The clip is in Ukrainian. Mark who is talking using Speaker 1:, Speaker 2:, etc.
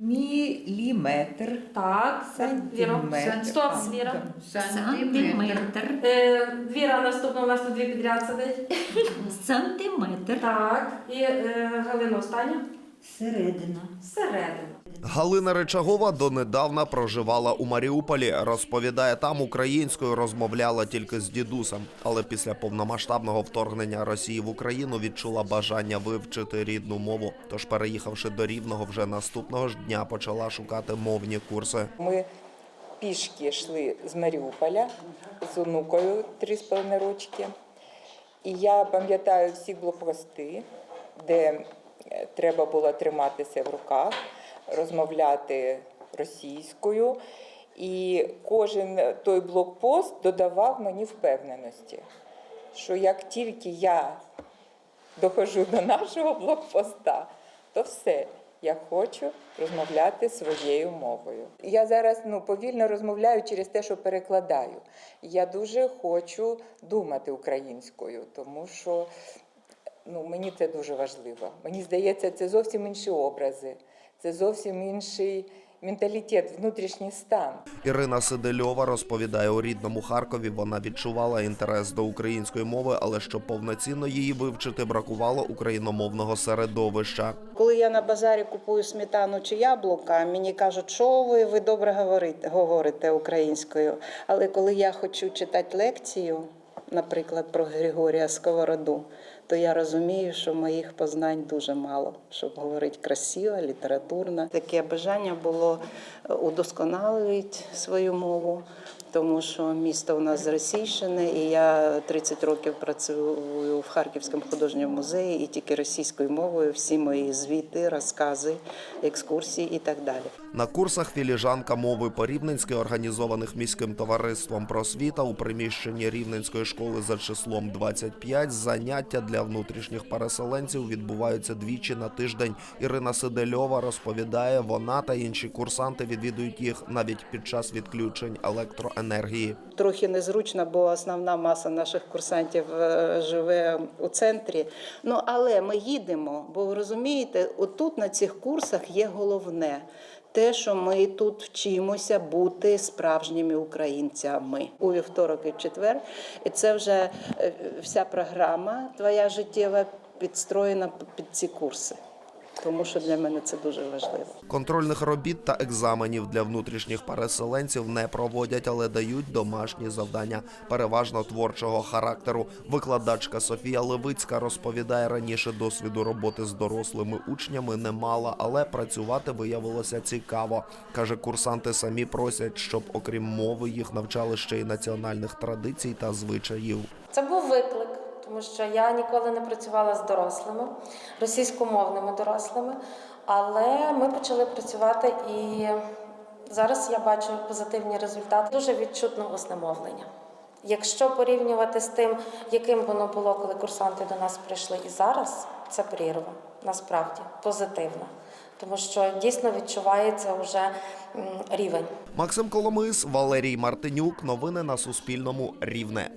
Speaker 1: Міліметр.
Speaker 2: Так, Віра.
Speaker 1: Сантиметр.
Speaker 2: Стоп, Віра.
Speaker 3: Сантиметр.
Speaker 2: Е, Віра, наступна у нас тут дві підряд сидить.
Speaker 3: Сантиметр.
Speaker 2: Так. І е, Галина остання.
Speaker 4: Середина.
Speaker 2: Всередину.
Speaker 5: Галина Речагова донедавна проживала у Маріуполі. Розповідає, там українською розмовляла тільки з дідусем. Але після повномасштабного вторгнення Росії в Україну відчула бажання вивчити рідну мову. Тож, переїхавши до Рівного, вже наступного ж дня почала шукати мовні курси.
Speaker 6: Ми пішки йшли з Маріуполя з онукою 3,5 рочки. І я пам'ятаю всі блокпости, де е, треба було триматися в руках, розмовляти російською. І кожен той блокпост додавав мені впевненості, що як тільки я доходжу до нашого блокпоста, то все. Я хочу розмовляти своєю мовою. Я зараз ну, повільно розмовляю через те, що перекладаю. Я дуже хочу думати українською, тому що ну, мені це дуже важливо. Мені здається, це зовсім інші образи, це зовсім інший менталітет, внутрішній стан.
Speaker 5: Ірина Сидельова розповідає, у рідному Харкові вона відчувала інтерес до української мови, але щоб повноцінно її вивчити, бракувало україномовного середовища.
Speaker 7: Коли я на базарі купую сметану чи яблука, мені кажуть, що ви, ви добре говорите, говорите українською. Але коли я хочу читати лекцію, наприклад, про Григорія Сковороду, то я розумію, що моїх познань дуже мало, щоб говорити красиво, літературно. Таке бажання було е, удосконалити свою мову, тому що місто у нас зросійщене, і я 30 років працюю в Харківському художньому музеї, і тільки російською мовою всі мої звіти, розкази, екскурсії і так далі.
Speaker 5: На курсах філіжанка мови по-рівненськи, організованих міським товариством просвіта у приміщенні Рівненської школи за числом 25, заняття для внутрішніх переселенців відбуваються двічі на тиждень. Ірина Сидельова розповідає, вона та інші курсанти відвідують їх навіть під час відключень електроенергії.
Speaker 7: Трохи незручно, бо основна маса наших курсантів е, живе у центрі. Ну але ми їдемо, бо ви розумієте, отут на цих курсах є головне. Те, що ми тут вчимося бути справжніми українцями у вівторок і четвер, і це вже е, вся програма твоя життєва підстроєна під ці курси. Тому що для мене це дуже важливо.
Speaker 5: Контрольних робіт та екзаменів для внутрішніх переселенців не проводять, але дають домашні завдання, переважно творчого характеру. Викладачка Софія Левицька розповідає раніше досвіду роботи з дорослими учнями не мала, але працювати виявилося цікаво. каже, курсанти самі просять, щоб окрім мови їх навчали ще й національних традицій та звичаїв.
Speaker 2: Це був виклик, тому що я ніколи не працювала з дорослими, російськомовними дорослими, але ми почали працювати і зараз я бачу позитивні результати. Дуже відчутно уснемовлення. Якщо порівнювати з тим, яким воно було, коли курсанти до нас прийшли, і зараз це прірва, насправді позитивна, тому що дійсно відчувається вже рівень.
Speaker 5: Максим Коломис, Валерій Мартинюк. Новини на Суспільному. Рівне.